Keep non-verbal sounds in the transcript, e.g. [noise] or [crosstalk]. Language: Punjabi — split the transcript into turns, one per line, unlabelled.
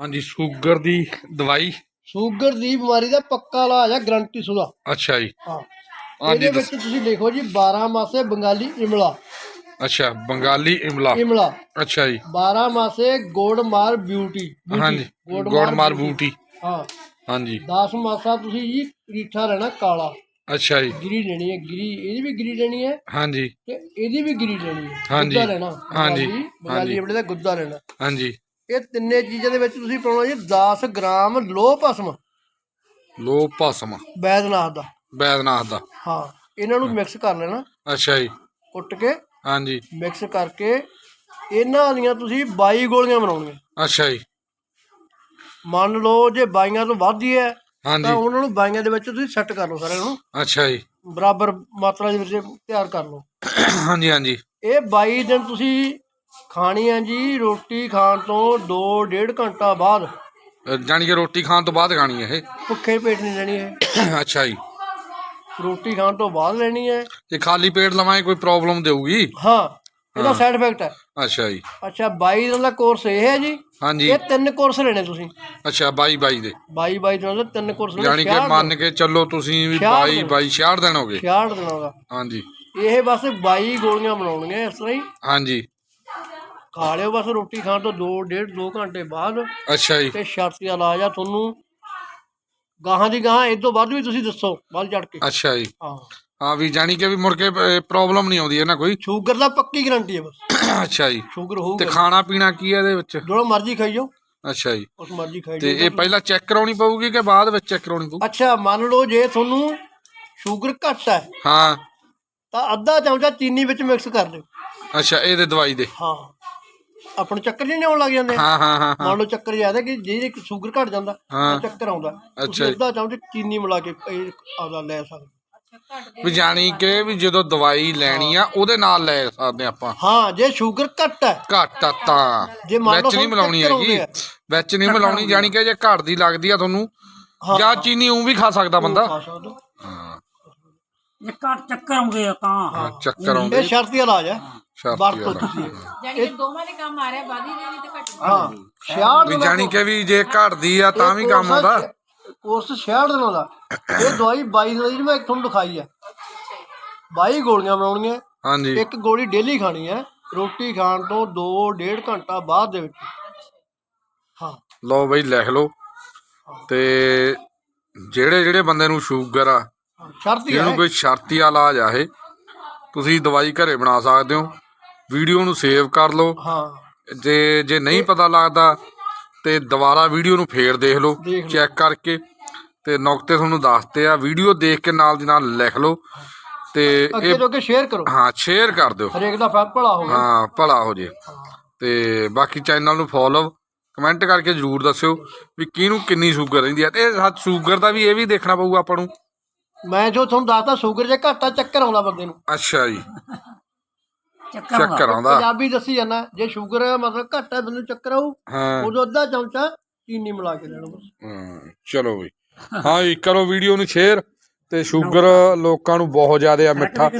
ਹਾਂਜੀ ਸ਼ੂਗਰ ਦੀ ਦਵਾਈ?
ਸ਼ੂਗਰ ਦੀ ਬਿਮਾਰੀ ਦਾ ਪੱਕਾ ਇਲਾਜ ਹੈ ਗਰੰਟੀ ਸੁਦਾ।
ਅੱਛਾ ਜੀ।
ਹਾਂ।
ਹਾਂਜੀ
ਇਹਦੇ ਵਿੱਚ ਤੁਸੀਂ ਲਿਖੋ ਜੀ 12 ਮਾਸੇ ਬੰਗਾਲੀ ਇਮਲਾ।
ਅੱਛਾ ਬੰਗਾਲੀ ਇਮਲਾ।
ਇਮਲਾ।
ਅੱਛਾ ਜੀ।
12 ਮਾਸੇ ਗੋੜਮਾਰ ਬਿਊਟੀ
ਹਾਂਜੀ
ਬਿਊਟੀ।
ਬੂਟੀ
ਹਾਂ।
ਹਾਂਜੀ।
10 ਮਾਸਾ ਤੁਸੀਂ ਜੀ ਰੀਠਾ ਲੈਣਾ ਕਾਲਾ।
ਅੱਛਾ ਜੀ।
ਗਿਰੀ ਲੈਣੀ ਹੈ ਗਿਰੀ ਇਹਦੀ ਵੀ ਗਿਰੀ ਲੈਣੀ ਹੈ
ਹਾਂਜੀ।
ਤੇ ਇਹਦੀ ਵੀ ਗਿਰੀ ਲੈਣੀ ਹੈ।
ਹਾਂਜੀ,
ਗੁੱਦਾ ਲੈਣਾ
ਹਾਂਜੀ,
ਬੰਗਾਲੀ-
ਹਾਂਜੀ।
ਬੰਗਾਲੀ ਆਪਣੇ ਦਾ ਗੁੱਦਾ ਲੈਣਾ
ਹਾਂਜੀ।
ਇਹ ਤਿੰਨੇ ਚੀਜ਼ਾਂ ਦੇ ਵਿੱਚ ਤੁਸੀਂ ਪਾਉਣਾ ਜੀ 10 ਗ੍ਰਾਮ ਲੋਹ ਭਸਮ।
ਲੋ ਭਸਮ।
ਬੈਦਨਾਥ ਦਾ।
ਬੈਦਨਾਥ ਦਾ।
ਹਾਂ ਇਹਨਾਂ ਨੂੰ ਮਿਕਸ ਕਰ ਲੈਣਾ।
ਅੱਛਾ ਜੀ।
ਕੁੱਟ ਕੇ
ਹਾਂਜੀ।
ਮਿਕਸ ਕਰਕੇ ਇਹਨਾਂ ਦੀਆਂ ਤੁਸੀਂ 22 ਗੋਲੀਆਂ ਬਣਾਉਣੀਆਂ।
ਅੱਛਾ ਜੀ।
ਮੰਨ ਲਓ ਜੇ 22 ਤੋਂ ਵੱਧ ਹੀ ਹੈ ਤਾਂ
ਹਾਂਜੀ।
ਉਹਨਾਂ ਨੂੰ 22 ਦੇ ਵਿੱਚ ਤੁਸੀਂ ਸੈੱਟ ਕਰ ਲਓ ਸਾਰਿਆਂ ਨੂੰ।
ਅੱਛਾ ਜੀ।
ਬਰਾਬਰ ਮਾਤਰਾ ਦੇ ਵਿੱਚ ਤਿਆਰ ਕਰ ਲਓ।
ਹਾਂਜੀ ਹਾਂਜੀ।
ਇਹ 22 ਦਿਨ ਤੁਸੀਂ ਖਾਣੀ ਹੈ ਜੀ ਰੋਟੀ ਖਾਣ ਤੋਂ 2 1.5 ਘੰਟਾ ਬਾਅਦ।
ਜਾਣੀ ਕਿ ਰੋਟੀ ਖਾਣ ਤੋਂ ਬਾਅਦ ਖਾਣੀ ਹੈ
ਭੁੱਖੇ ਪੇਟ ਨਹੀਂ ਲੈਣੀ ਹੈ।
ਇਹ [coughs] ਅੱਛਾ ਜੀ।
ਰੋਟੀ ਖਾਣ ਤੋਂ ਬਾਅਦ ਲੈਣੀ ਹੈ।
ਤੇ ਖਾਲੀ ਪੇਟ ਲਵਾਂਗੇ ਕੋਈ ਪ੍ਰੋਬਲਮ ਦੇਊਗੀ?
ਹਾਂ ਇਹਦਾ ਸਾਈਡ ਇਫੈਕਟ ਹੈ।
ਅੱਛਾ ਜੀ।
ਅੱਛਾ 22 ਦਿਨ ਦਾ ਕੋਰਸ ਇਹ ਹੈ ਜੀ।
ਹਾਂਜੀ।
ਇਹ ਤਿੰਨ ਕੋਰਸ ਲੈਣੇ ਤੁਸੀਂ।
ਅੱਛਾ 22 22 ਦੇ।
22 22 ਦਿਨਾਂ ਦੇ ਤਿੰਨ ਕੋਰਸ ਲੈਣੇ
ਜਾਣੀ ਕਿ ਮੰਨ ਕੇ ਚੱਲੋ ਤੁਸੀਂ ਵੀ 22 22 66 ਦਿਨ ਹੋ ਗਏ
66 ਦਿਨਾਂ ਦਾ
ਹਾਂਜੀ।
ਇਹ ਬਸ 22 ਗੋਲੀਆਂ ਬਣਾਉਣੀਆਂ ਇਸ ਤਰ੍ਹਾਂ ਹੀ।
ਹਾਂਜੀ।
ਖਾ ਲਿਓ ਬਸ ਰੋਟੀ ਖਾਣ ਤੋਂ 2 1.5 2 ਘੰਟੇ ਬਾਅਦ
ਅੱਛਾ ਜੀ।
ਤੇ ਸ਼ਰਤੀ ਇਲਾਜ ਆ ਤੁਹਾਨੂੰ। ਗਾਹਾਂ ਦੀ ਗਾਹਾਂ ਇਹ ਤੋਂ ਵੱਧ ਵੀ ਤੁਸੀਂ ਦੱਸੋ ਵੱਲ ਚੜ ਕੇ।
ਅੱਛਾ ਜੀ।
ਹਾਂ।
ਹਾਂ ਵੀ ਜਾਣੀ ਕਿ ਵੀ ਮੁੜ ਕੇ ਪ੍ਰੋਬਲਮ ਨਹੀਂ ਆਉਂਦੀ ਹੈ ਨਾ ਕੋਈ।
ਸ਼ੂਗਰ ਦਾ ਪੱਕੀ ਗਰੰਟੀ ਹੈ ਬਸ। [coughs]
ਅੱਛਾ ਜੀ।
ਸ਼ੂਗਰ
ਤੇ
ਹੋਊਗਾ।
ਖਾਣਾ ਪੀਣਾ ਕੀ ਹੈ ਇਹਦੇ ਵਿੱਚ?
ਜੋ ਮਰਜ਼ੀ ਖਾਈ ਜਾਓ।
ਅੱਛਾ ਜੀ।
ਉਸ ਮਰਜ਼ੀ ਖਾਈ
ਤੇ ਇਹ ਪਹਿਲਾਂ ਚੈੱਕ ਕਰਾਉਣੀ ਪਊਗੀ ਕਿ ਬਾਅਦ ਵਿੱਚ ਚੈੱਕ ਕਰਾਉਣੀ ਪਊ?
ਅੱਛਾ ਮੰਨ ਲਓ ਜੇ ਤੁਹਾਨੂੰ ਸ਼ੂਗਰ ਘੱਟ ਹੈ
ਹਾਂ।
ਤਾਂ ਅੱਧਾ ਚਮਚਾ ਚੀਨੀ ਵਿੱਚ ਮਿਕਸ ਕਰ ਦਿਓ।
ਅੱਛਾ ਇਹਦੇ ਦਵਾਈ ਦੇ।
ਹਾਂ। ਆਪਣ ਚੱਕਰ ਨਹੀਂ ਆਉਣ ਲੱਗ ਜਾਂਦੇ।
ਹਾਂ ਹਾਂ ਹਾਂ ਹਾਂ।
ਮੰਨ ਲਓ ਚੱਕਰ ਜ਼ਿਆਦਾ ਕਿ ਜੇ ਸ਼ੂਗਰ ਘਟ ਜਾਂਦਾ
ਹਾਂ।
ਚੱਕਰ ਆਉਂਦਾ।
ਅੱਛਾ
ਤੁਸੀਂ
ਜੀ।
ਅੱਧਾ ਚਮਚ ਚੀਨੀ ਮਿਲਾ ਕੇ ਇਹ ਆਪਦਾ ਲੈ ਸਕਦੇ।
ਵੀ ਜਾਣੀ ਕਿ ਵੀ ਜਦੋਂ ਦਵਾਈ ਲੈਣੀ ਆ ਉਹਦੇ ਨਾਲ ਲੈ ਸਕਦੇ ਆਪਾਂ।
ਹਾਂ ਜੇ ਸ਼ੂਗਰ ਘੱਟ ਹੈ।
ਘੱਟ ਆ ਤਾਂ।
ਜੇ ਮੰਨ ਲਓ
ਵਿੱਚ ਨਹੀਂ
ਤੁਹਾਨੂੰ
ਮਿਲਾਉਣੀ
ਚੱਕਰ
ਹੈਗੀ।
ਆਉਂਦੇ ਆ।
ਵਿੱਚ ਨਹੀਂ ਮਿਲਾਉਣੀ ਜਾਣੀ ਕਿ ਜੇ ਘੱਟ ਦੀ ਲੱਗਦੀ ਆ ਤੁਹਾਨੂੰ ਜਾਂ ਚੀਨੀ ਉਹ ਵੀ ਖਾ ਸਕਦਾ ਬੰਦਾ।
ਖਾ ਸਕਦੇ। ਹੋ।
ਹਾਂ
ਜੇ ਘੱਟ ਚੱਕਰ ਆਉਂਦੇ ਆ ਤਾਂ।
ਹਾਂ, ਚੱਕਰ ਆਉਂਦੇ
ਇਹ ਸ਼ਰਤੀ ਇਲਾਜ ਹੈ।
ਸ਼ਰਤੀ
ਵਰਤੋ
ਵਾਲਾ।
ਤੁਸੀਂ। ਇਹ।
ਜਾਨੀ ਕਿ ਦੋਵਾਂ ਦੇ ਕੰਮ ਆ ਰਿਹਾ ਵਾਦੀ ਦੇ ਨਹੀਂ ਤੇ ਘੱਟ
ਹਾਂ 66
ਵੀ ਜਾਣੀ ਕਿ ਵੀ ਜੇ ਘਟਦੀ ਆ ਤਾਂ ਵੀ ਕੰਮ ਆਉਂਦਾ।
ਕੋਰਸ 66 ਦਿਨਾਂ ਦਾ। ਇਹ ਦਵਾਈ 22 ਦਿਨਾਂ ਦੀ ਮੈਂ ਤੁਹਾਨੂੰ ਲਿਖਾਈ ਹੈ 22 ਗੋਲੀਆਂ ਬਣਾਉਣੀਆਂ।
ਹਾਂਜੀ।
ਇੱਕ ਗੋਲੀ ਡੇਲੀ ਖਾਣੀ ਹੈ ਰੋਟੀ ਖਾਣ ਤੋਂ 2 1.5 ਘੰਟਾ ਬਾਅਦ ਦੇ ਵਿੱਚ। ਹਾਂ।
ਲਓ ਬਈ ਲਿਖ ਲਓ। ਤੇ ਜਿਹੜੇ ਜਿਹੜੇ ਬੰਦੇ ਨੂੰ ਸ਼ੂਗਰ ਆ
ਹਾਂ, ਸ਼ਰਤੀ
ਜਿਹਨੂੰ
ਹੈ
ਕੋਈ ਸ਼ਰਤੀ ਇਲਾਜ ਆ ਇਹ ਤੁਸੀਂ ਦਵਾਈ ਘਰੇ ਬਣਾ ਸਕਦੇ ਹੋ। ਵੀਡੀਓ ਨੂੰ ਸੇਵ ਕਰ ਲਓ।
ਹਾਂ।
ਜੇ ਜੇ ਨਹੀਂ ਪਤਾ ਲੱਗਦਾ ਤੇ ਦੁਬਾਰਾ ਵੀਡੀਓ ਨੂੰ ਫੇਰ ਦੇਖ ਲਓ
ਦੇਖ ਲਓ।
ਚੈੱਕ ਕਰਕੇ। ਤੇ ਨੁਕਤੇ ਤੁਹਾਨੂੰ ਦੱਸਤੇ ਆ ਵੀਡੀਓ ਦੇਖ ਕੇ ਨਾਲ ਦੀ ਨਾਲ ਲਿਖ ਲਓ। ਤੇ
ਅੱਗੇ
ਇਹ
ਤੋਂ ਅੱਗੇ ਸ਼ੇਅਰ ਕਰੋ।
ਹਾਂ ਸ਼ੇਅਰ ਕਰ ਦਿਓ।
ਹਰੇਕ ਦਾ ਫੈਲ ਭਲਾ ਹੋਵੇ
ਹਾਂ ਭਲਾ ਹੋ ਜੇ। ਤੇ ਬਾਕੀ ਚੈਨਲ ਨੂੰ ਫੋਲੋ ਕਮੈਂਟ ਕਰਕੇ ਜਰੂਰ ਦੱਸਿਓ ਵੀ ਕਿਹਨੂੰ ਕਿੰਨੀ ਸ਼ੂਗਰ ਰਹਿੰਦੀ ਹੈ ਤੇ ਸੱਚ ਸ਼ੂਗਰ ਦਾ ਵੀ ਇਹ ਵੀ ਦੇਖਣਾ ਪਊਗਾ ਆਪਾਂ ਨੂੰ।
ਮੈਂ ਜੋ ਤੁਹਾਨੂੰ ਦੱਸਦਾ ਸ਼ੂਗਰ ਜੇ ਘੱਟ ਚੱਕਰ ਆਉਂਦਾ ਬੰਦੇ ਨੂੰ।
ਅੱਛਾ ਜੀ।
ਚੱਕਰ
ਚੱਕਰ ਆਉਂਦਾ।
ਪੰਜਾਬੀ ਦੱਸੀ ਜਾਂਦਾ ਜੇ ਸ਼ੂਗਰ ਮਤਲਬ ਘੱਟ ਹੈ ਬੰਦੇ ਨੂੰ ਚੱਕਰ ਆਊ।
ਹਾਂ।
ਉਦੋਂ ਅੱਧਾ ਚਮਚਾ ਚੀਨੀ ਮਿਲਾ ਕੇ ਲੈਣਾ ਬਸ।
ਹਾਂ, ਚਲੋ ਬਈ। ਹਾਂ ਜੀ ਕਰੋ ਵੀਡੀਓ ਨੂੰ ਸ਼ੇਅਰ ਤੇ ਸ਼ੂਗਰ ਲੋਕਾਂ ਨੂੰ ਬਹੁਤ ਜ਼ਿਆਦਾ ਆ ਮਿੱਠਾ।